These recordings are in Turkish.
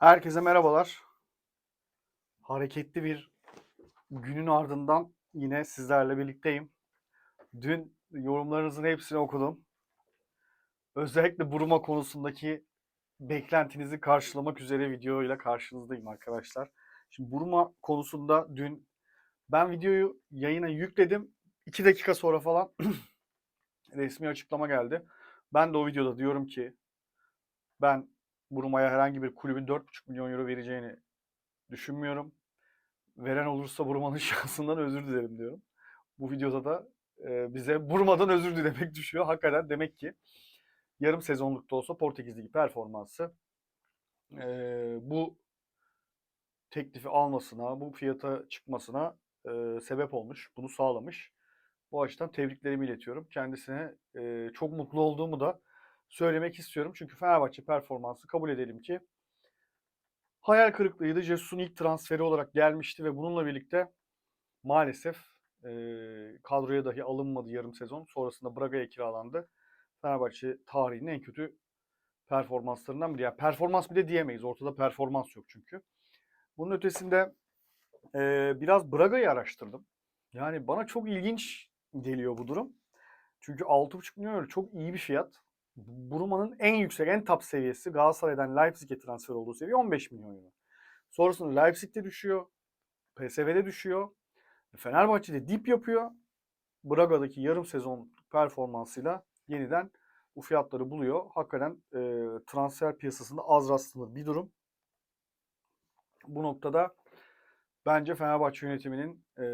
Herkese merhabalar. Hareketli bir günün ardından yine sizlerle birlikteyim. Dün yorumlarınızın hepsini okudum. Özellikle Buruma konusundaki beklentinizi karşılamak üzere videoyla karşınızdayım arkadaşlar. Şimdi Buruma konusunda dün ben videoyu yayına yükledim. 2 dakika sonra falan resmi açıklama geldi. Ben de o videoda diyorum ki ben Buruma'ya herhangi bir kulübün 4,5 milyon euro vereceğini düşünmüyorum. Veren olursa Buruma'nın şansından özür dilerim diyorum. Bu videoda da bize Buruma'dan özür dilemek düşüyor. Hakikaten demek ki yarım sezonluk da olsa Portekiz Ligi performansı bu teklifi almasına, bu fiyata çıkmasına sebep olmuş. Bunu sağlamış. Bu açıdan tebriklerimi iletiyorum. Kendisine çok mutlu olduğumu da söylemek istiyorum. Çünkü Fenerbahçe performansı kabul edelim ki hayal kırıklığıydı. Jesus'un ilk transferi olarak gelmişti ve bununla birlikte maalesef e, kadroya dahi alınmadı yarım sezon. Sonrasında Braga'ya kiralandı. Fenerbahçe tarihinin en kötü performanslarından biri. Yani performans bile diyemeyiz. Ortada performans yok çünkü. Bunun ötesinde e, biraz Braga'yı araştırdım. Yani bana çok ilginç geliyor bu durum. Çünkü 6,5 milyon euro çok iyi bir fiyat. Bruma'nın en yüksek, en top seviyesi Galatasaray'dan Leipzig'e transfer olduğu seviye 15 milyon euro. Sonrasında Leipzig'te düşüyor. PSV'de düşüyor. Fenerbahçe'de dip yapıyor. Braga'daki yarım sezon performansıyla yeniden bu fiyatları buluyor. Hakikaten e, transfer piyasasında az rastlanır bir durum. Bu noktada bence Fenerbahçe yönetiminin e,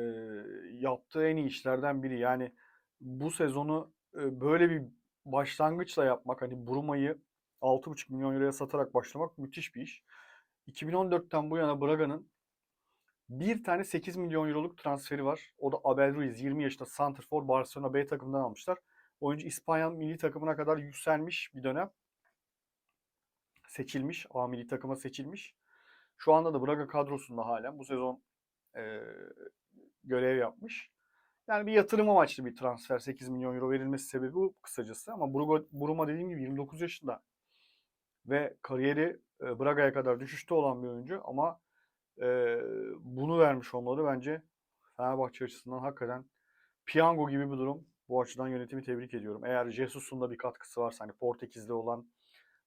yaptığı en iyi işlerden biri. Yani bu sezonu e, böyle bir başlangıçla yapmak hani Bruma'yı 6,5 milyon euroya satarak başlamak müthiş bir iş. 2014'ten bu yana Braga'nın bir tane 8 milyon euroluk transferi var. O da Abel Ruiz 20 yaşında Santrfor Barcelona B takımından almışlar. Oyuncu İspanya milli takımına kadar yükselmiş bir dönem. Seçilmiş. A milli takıma seçilmiş. Şu anda da Braga kadrosunda halen bu sezon e, görev yapmış. Yani bir yatırım amaçlı bir transfer 8 milyon euro verilmesi sebebi bu kısacası. Ama Bruma dediğim gibi 29 yaşında ve kariyeri e, Braga'ya kadar düşüşte olan bir oyuncu ama e, bunu vermiş olmaları bence Fenerbahçe açısından hakikaten piyango gibi bir durum. Bu açıdan yönetimi tebrik ediyorum. Eğer Jesus'un da bir katkısı varsa hani Portekiz'de olan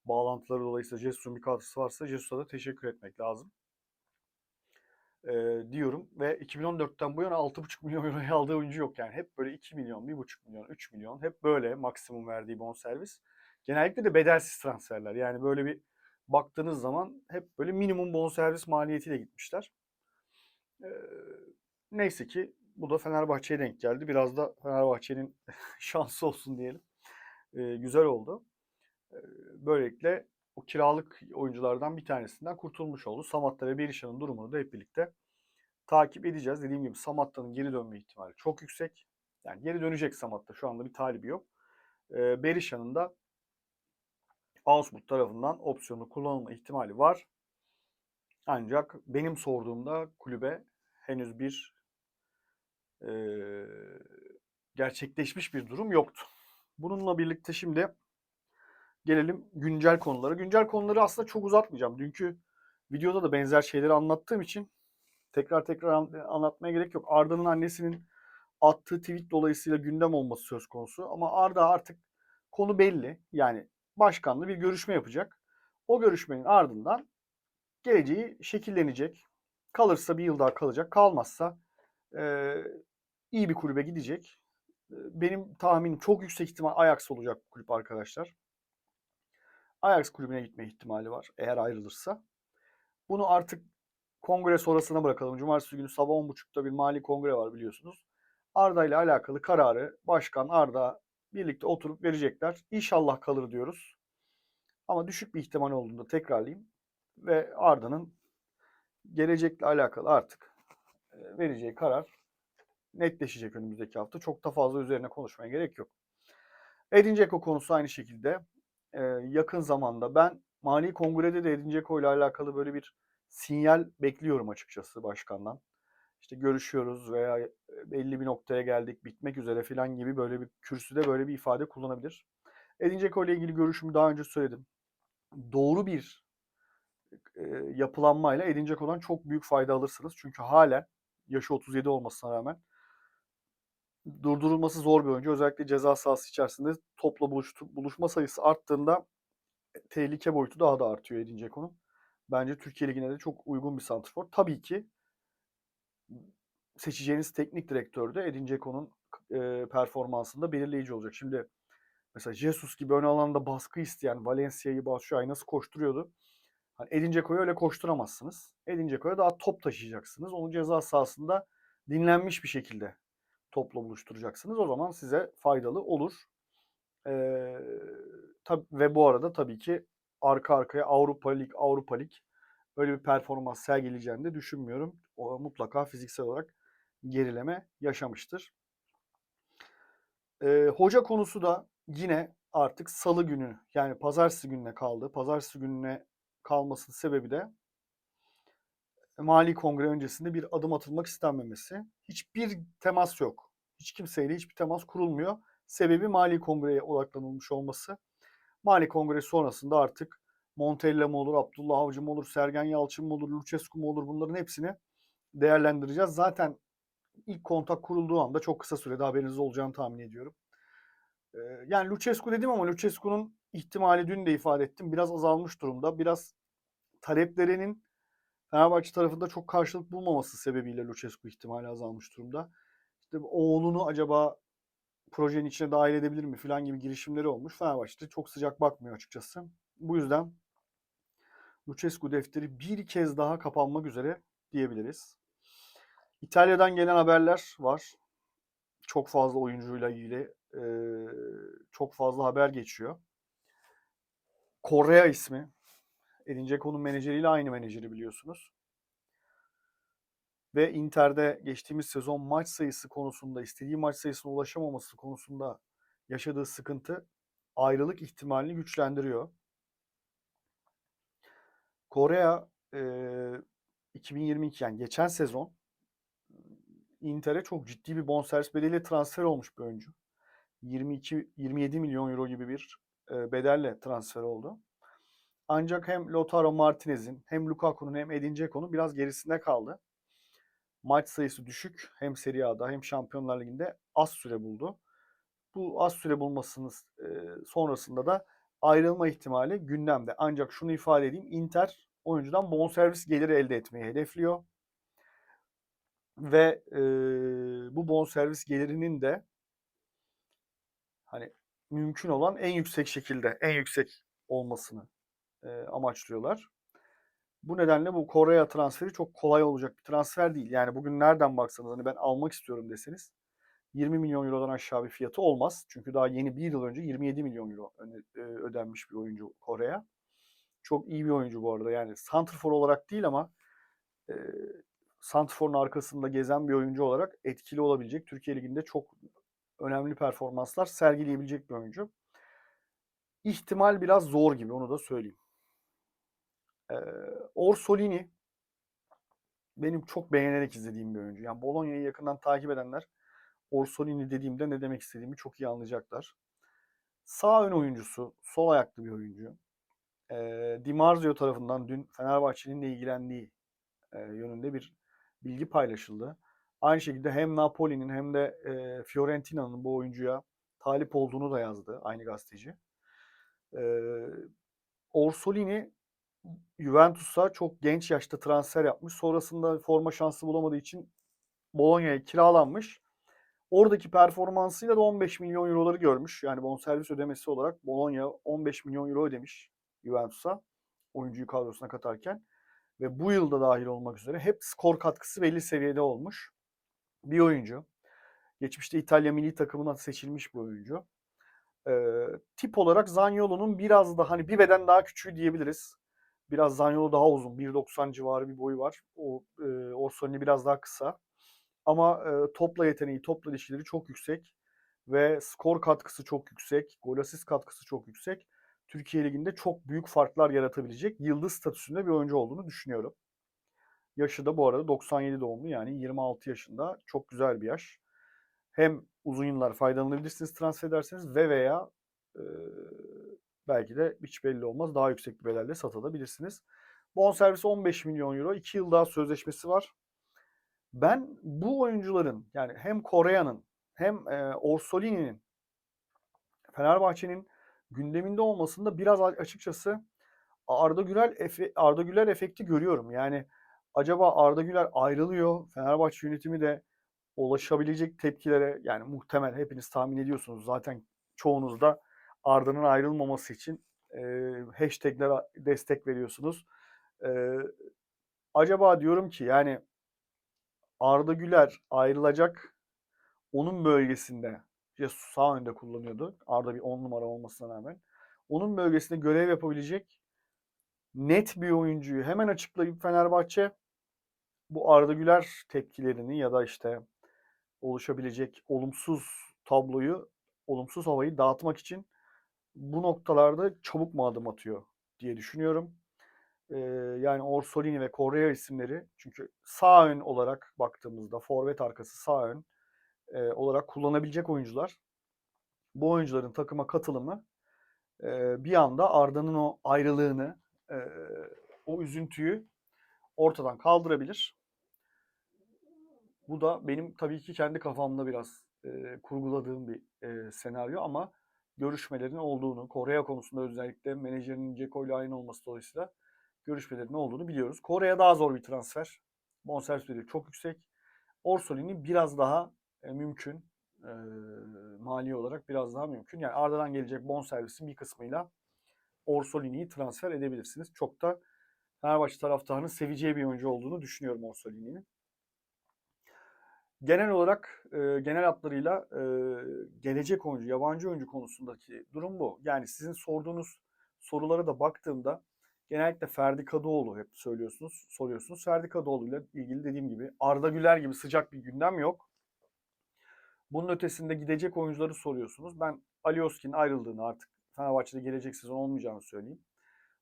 bağlantıları dolayısıyla Jesus'un bir katkısı varsa Jesus'a da teşekkür etmek lazım e, diyorum. Ve 2014'ten bu yana 6,5 milyon euroya aldığı oyuncu yok yani. Hep böyle 2 milyon, 1,5 milyon, 3 milyon. Hep böyle maksimum verdiği bonservis. Genellikle de bedelsiz transferler. Yani böyle bir baktığınız zaman hep böyle minimum bonservis maliyetiyle gitmişler. E, neyse ki bu da Fenerbahçe'ye denk geldi. Biraz da Fenerbahçe'nin şansı olsun diyelim. E, güzel oldu. E, böylelikle o kiralık oyunculardan bir tanesinden kurtulmuş oldu. Samatta ve Berisha'nın durumunu da hep birlikte takip edeceğiz. Dediğim gibi Samatta'nın geri dönme ihtimali çok yüksek. Yani geri dönecek Samatta. Şu anda bir talibi yok. E, Berisha'nın da Augsburg tarafından opsiyonu kullanılma ihtimali var. Ancak benim sorduğumda kulübe henüz bir e, gerçekleşmiş bir durum yoktu. Bununla birlikte şimdi gelelim güncel konulara. Güncel konuları aslında çok uzatmayacağım. Dünkü videoda da benzer şeyleri anlattığım için tekrar tekrar anlatmaya gerek yok. Arda'nın annesinin attığı tweet dolayısıyla gündem olması söz konusu. Ama Arda artık konu belli. Yani başkanlı bir görüşme yapacak. O görüşmenin ardından geleceği şekillenecek. Kalırsa bir yıl daha kalacak. Kalmazsa e, iyi bir kulübe gidecek. Benim tahminim çok yüksek ihtimal Ajax olacak kulüp arkadaşlar. Ajax kulübüne gitme ihtimali var eğer ayrılırsa. Bunu artık kongre sonrasına bırakalım. Cumartesi günü sabah 10.30'da bir mali kongre var biliyorsunuz. Arda ile alakalı kararı başkan Arda birlikte oturup verecekler. İnşallah kalır diyoruz. Ama düşük bir ihtimal olduğunda tekrarlayayım. Ve Arda'nın gelecekle alakalı artık vereceği karar netleşecek önümüzdeki hafta. Çok da fazla üzerine konuşmaya gerek yok. Edin Dzeko konusu aynı şekilde yakın zamanda ben Mali Kongre'de de Edin Dzeko ile alakalı böyle bir sinyal bekliyorum açıkçası başkandan. İşte görüşüyoruz veya belli bir noktaya geldik, bitmek üzere falan gibi böyle bir kürsüde böyle bir ifade kullanabilir. Edin Dzeko ile ilgili görüşümü daha önce söyledim. Doğru bir e, yapılanmayla Edin Dzeko'dan çok büyük fayda alırsınız. Çünkü halen yaşı 37 olmasına rağmen durdurulması zor bir oyuncu. Özellikle ceza sahası içerisinde topla buluştu, buluşma sayısı arttığında e, tehlike boyutu daha da artıyor Edin Dzeko'nun. Bence Türkiye Ligi'ne de çok uygun bir santrfor. Tabii ki seçeceğiniz teknik direktör de Edin Dzeko'nun e, performansında belirleyici olacak. Şimdi mesela Jesus gibi ön alanda baskı isteyen Valencia'yı Batshuayi nasıl koşturuyordu? Hani Edin Dzeko'yu öyle koşturamazsınız. Edin Dzeko'ya daha top taşıyacaksınız. Onu ceza sahasında dinlenmiş bir şekilde topla buluşturacaksınız. O zaman size faydalı olur. Ee, tab- ve bu arada tabii ki arka arkaya Avrupa Lig, Avrupa Lig öyle bir performans sergileyeceğini de düşünmüyorum. O mutlaka fiziksel olarak gerileme yaşamıştır. Ee, hoca konusu da yine artık salı günü yani pazartesi gününe kaldı. Pazartesi gününe kalmasının sebebi de mali kongre öncesinde bir adım atılmak istenmemesi. Hiçbir temas yok. Hiç kimseyle hiçbir temas kurulmuyor. Sebebi mali kongreye odaklanılmış olması. Mali kongre sonrasında artık Montella mı olur, Abdullah Avcı mı olur, Sergen Yalçın mı olur, Lucescu mu olur bunların hepsini değerlendireceğiz. Zaten ilk kontak kurulduğu anda çok kısa sürede haberiniz olacağını tahmin ediyorum. Ee, yani Lucescu dedim ama Lucescu'nun ihtimali dün de ifade ettim. Biraz azalmış durumda. Biraz taleplerinin Fenerbahçe tarafında çok karşılık bulmaması sebebiyle Lucescu ihtimali azalmış durumda. İşte oğlunu acaba projenin içine dahil edebilir mi falan gibi girişimleri olmuş. Fenerbahçe'de çok sıcak bakmıyor açıkçası. Bu yüzden Lucescu defteri bir kez daha kapanmak üzere diyebiliriz. İtalya'dan gelen haberler var. Çok fazla oyuncuyla ilgili e, çok fazla haber geçiyor. Korea ismi. Edin Dzeko'nun menajeriyle aynı menajeri biliyorsunuz. Ve Inter'de geçtiğimiz sezon maç sayısı konusunda, istediği maç sayısına ulaşamaması konusunda yaşadığı sıkıntı ayrılık ihtimalini güçlendiriyor. Korea e, 2022 yani geçen sezon Inter'e çok ciddi bir bonservis bedeliyle transfer olmuş bir oyuncu. 22 27 milyon euro gibi bir e, bedelle transfer oldu. Ancak hem Lautaro Martinez'in hem Lukaku'nun hem Edin Dzeko'nun biraz gerisinde kaldı. Maç sayısı düşük. Hem Serie A'da hem Şampiyonlar Ligi'nde az süre buldu. Bu az süre bulmasının e, sonrasında da ayrılma ihtimali gündemde. Ancak şunu ifade edeyim. Inter oyuncudan bonservis geliri elde etmeyi hedefliyor. Ve e, bu bonservis gelirinin de hani mümkün olan en yüksek şekilde, en yüksek olmasını e, amaçlıyorlar. Bu nedenle bu Kore'ye transferi çok kolay olacak bir transfer değil. Yani bugün nereden baksanız hani ben almak istiyorum deseniz 20 milyon eurodan aşağı bir fiyatı olmaz. Çünkü daha yeni bir yıl önce 27 milyon euro ödenmiş bir oyuncu Kore'ye. Çok iyi bir oyuncu bu arada. Yani santrfor olarak değil ama e, santrforun arkasında gezen bir oyuncu olarak etkili olabilecek. Türkiye Ligi'nde çok önemli performanslar sergileyebilecek bir oyuncu. İhtimal biraz zor gibi onu da söyleyeyim. Orsolini benim çok beğenerek izlediğim bir oyuncu. Yani Bologna'yı yakından takip edenler Orsolini dediğimde ne demek istediğimi çok iyi anlayacaklar. Sağ ön oyuncusu, sol ayaklı bir oyuncu. Ee, Di Marzio tarafından dün Fenerbahçe'nin de ilgilendiği e, yönünde bir bilgi paylaşıldı. Aynı şekilde hem Napoli'nin hem de e, Fiorentina'nın bu oyuncuya talip olduğunu da yazdı aynı gazeteci. E, Orsolini Juventus'a çok genç yaşta transfer yapmış. Sonrasında forma şansı bulamadığı için Bologna'ya kiralanmış. Oradaki performansıyla da 15 milyon euroları görmüş. Yani bonservis ödemesi olarak Bologna 15 milyon euro ödemiş Juventus'a oyuncuyu kadrosuna katarken. Ve bu yılda dahil olmak üzere hep skor katkısı belli seviyede olmuş bir oyuncu. Geçmişte İtalya milli takımına seçilmiş bir oyuncu. Ee, tip olarak Zaniolo'nun biraz da hani bir beden daha küçüğü diyebiliriz. Biraz Zaniolo daha uzun. 1.90 civarı bir boyu var. O e, Orsolini biraz daha kısa. Ama e, topla yeteneği, topla ilişkileri çok yüksek. Ve skor katkısı çok yüksek. Gol asist katkısı çok yüksek. Türkiye Ligi'nde çok büyük farklar yaratabilecek yıldız statüsünde bir oyuncu olduğunu düşünüyorum. Yaşı da bu arada 97 doğumlu yani 26 yaşında. Çok güzel bir yaş. Hem uzun yıllar faydalanabilirsiniz transfer ederseniz ve veya e, belki de hiç belli olmaz daha yüksek bir bedelle satılabilirsiniz. Bonservisi 15 milyon euro. 2 yıl daha sözleşmesi var. Ben bu oyuncuların yani hem Korea'nın hem e, Orsolini'nin Fenerbahçe'nin gündeminde olmasında biraz açıkçası Arda Güler efe, Arda Güler efekti görüyorum. Yani acaba Arda Güler ayrılıyor. Fenerbahçe yönetimi de ulaşabilecek tepkilere yani muhtemel hepiniz tahmin ediyorsunuz. Zaten çoğunuz da Arda'nın ayrılmaması için e, hashtaglere destek veriyorsunuz. E, acaba diyorum ki yani Arda Güler ayrılacak. Onun bölgesinde Jesus sağ önde kullanıyordu. Arda bir 10 numara olmasına rağmen. Onun bölgesinde görev yapabilecek net bir oyuncuyu hemen açıklayıp Fenerbahçe bu Arda Güler tepkilerini ya da işte oluşabilecek olumsuz tabloyu, olumsuz havayı dağıtmak için bu noktalarda çabuk mı adım atıyor diye düşünüyorum. Ee, yani Orsolini ve Correa isimleri çünkü sağ ön olarak baktığımızda forvet arkası sağ ön e, olarak kullanabilecek oyuncular. Bu oyuncuların takıma katılımı e, bir anda Arda'nın o ayrılığını, e, o üzüntüyü ortadan kaldırabilir. Bu da benim tabii ki kendi kafamda biraz e, kurguladığım bir e, senaryo ama görüşmelerin olduğunu, Korea konusunda özellikle menajerinin Ceko ile aynı olması dolayısıyla görüşmelerin olduğunu biliyoruz. Kore'ye daha zor bir transfer. Bonservis bedeli çok yüksek. Orsolini biraz daha e, mümkün. E, mali olarak biraz daha mümkün. Yani ardından gelecek bonservisin bir kısmıyla Orsolini'yi transfer edebilirsiniz. Çok da Fenerbahçe taraftarının seveceği bir oyuncu olduğunu düşünüyorum Orsolini'nin. Genel olarak e, genel hatlarıyla e, gelecek oyuncu, yabancı oyuncu konusundaki durum bu. Yani sizin sorduğunuz sorulara da baktığımda genellikle Ferdi Kadıoğlu hep söylüyorsunuz, soruyorsunuz. Ferdi Kadıoğlu ile ilgili dediğim gibi Arda Güler gibi sıcak bir gündem yok. Bunun ötesinde gidecek oyuncuları soruyorsunuz. Ben Alioski'nin ayrıldığını artık Fenerbahçe'de gelecek sezon olmayacağını söyleyeyim.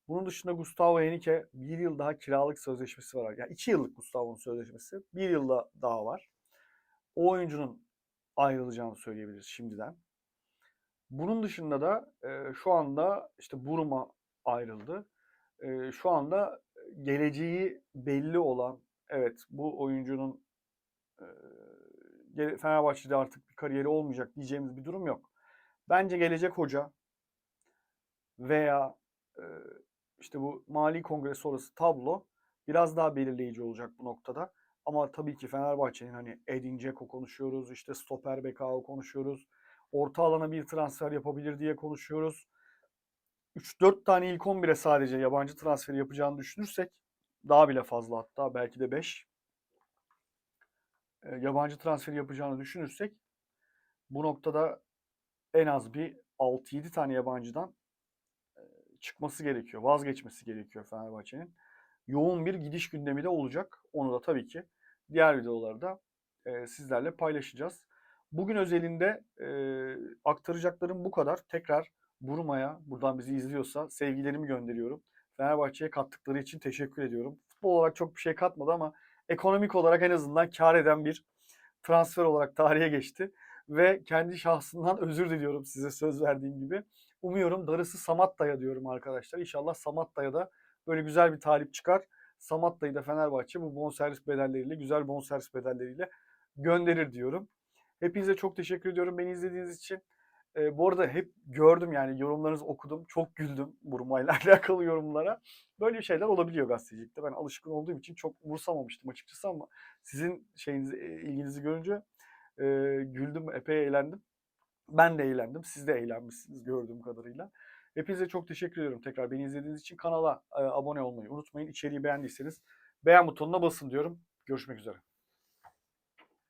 Bunun dışında Gustavo Henrique bir yıl daha kiralık sözleşmesi var. Yani iki yıllık Gustavo'nun sözleşmesi. Bir yılda daha var. O oyuncunun ayrılacağını söyleyebiliriz şimdiden. Bunun dışında da e, şu anda işte Buruma ayrıldı. E, şu anda geleceği belli olan evet bu oyuncunun e, Fenerbahçe'de artık bir kariyeri olmayacak diyeceğimiz bir durum yok. Bence gelecek hoca veya e, işte bu mali kongre sonrası tablo biraz daha belirleyici olacak bu noktada. Ama tabii ki Fenerbahçe'nin hani Edin Dzeko konuşuyoruz, işte stoper Bekao konuşuyoruz. Orta alana bir transfer yapabilir diye konuşuyoruz. 3-4 tane ilk 11'e sadece yabancı transferi yapacağını düşünürsek daha bile fazla hatta belki de 5 e, yabancı transferi yapacağını düşünürsek bu noktada en az bir 6-7 tane yabancıdan e, çıkması gerekiyor, vazgeçmesi gerekiyor Fenerbahçe'nin. Yoğun bir gidiş gündemi de olacak. Onu da tabii ki diğer videolarda e, sizlerle paylaşacağız. Bugün özelinde e, aktaracaklarım bu kadar. Tekrar Buruma'ya buradan bizi izliyorsa sevgilerimi gönderiyorum. Fenerbahçe'ye kattıkları için teşekkür ediyorum. Futbol olarak çok bir şey katmadı ama ekonomik olarak en azından kar eden bir transfer olarak tarihe geçti. Ve kendi şahsından özür diliyorum size söz verdiğim gibi. Umuyorum darısı Samatta'ya diyorum arkadaşlar. İnşallah Samatta'ya da böyle güzel bir talip çıkar. Samatta'yı da Fenerbahçe bu bonservis bedelleriyle, güzel bonservis bedelleriyle gönderir diyorum. Hepinize çok teşekkür ediyorum beni izlediğiniz için. E, bu arada hep gördüm yani yorumlarınızı okudum. Çok güldüm Burmayla alakalı yorumlara. Böyle şeyler olabiliyor gazetecilikte. Ben alışkın olduğum için çok umursamamıştım açıkçası ama sizin şeyinizi, ilginizi görünce e, güldüm, epey eğlendim. Ben de eğlendim. Siz de eğlenmişsiniz gördüğüm kadarıyla. Hepinize çok teşekkür ediyorum tekrar beni izlediğiniz için. Kanala e, abone olmayı unutmayın. İçeriği beğendiyseniz beğen butonuna basın diyorum. Görüşmek üzere.